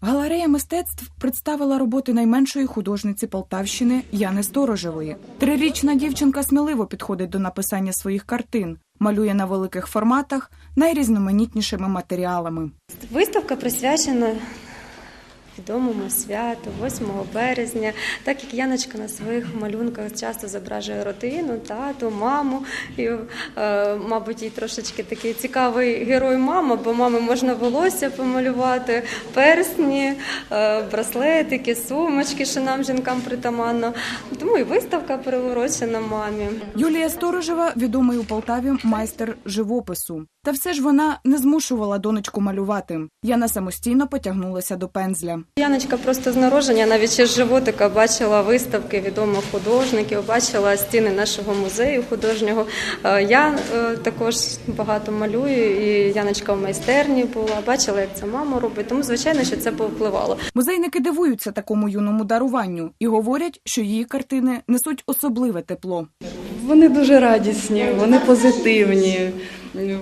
Галерея мистецтв представила роботи найменшої художниці Полтавщини Яни Сторожевої. Трирічна дівчинка сміливо підходить до написання своїх картин, малює на великих форматах найрізноманітнішими матеріалами. Виставка присвячена відомому святу, 8 березня. Так як Яночка на своїх малюнках часто зображує родину, тату, маму. І, е, мабуть, їй трошечки такий цікавий герой мама, бо мами можна волосся помалювати, персні, е, браслетики, сумочки, що нам жінкам притаманно. Тому і виставка приурочена мамі. Юлія Сторожева відомий у Полтаві майстер живопису. Та все ж вона не змушувала донечку малювати. Яна самостійно потягнулася до пензля. Яночка просто з народження, навіть ще з животика, бачила виставки відомих художників, бачила стіни нашого музею художнього. Е, Я е, також багато малюю, і Яночка в майстерні була, бачила, як це мама робить. Тому, звичайно, що це повпливало. Музейники дивуються такому юному даруванню і говорять, що її картини несуть особливе тепло. Вони дуже радісні, вони позитивні,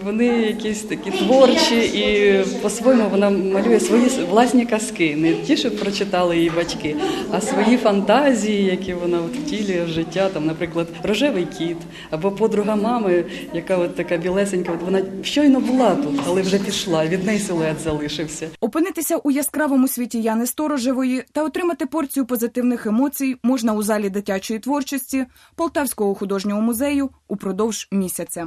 вони якісь такі творчі, і по-своєму вона малює свої власні казки, не ті, що прочитали її батьки, а свої фантазії, які вона втілює в життя. Там, наприклад, рожевий кіт або подруга мами, яка от така білесенька. От вона щойно була тут, але вже пішла. Від неї силует залишився. Опинитися у яскравому світі Яни Сторожевої та отримати порцію позитивних емоцій можна у залі дитячої творчості Полтавського художнього музею упродовж місяця.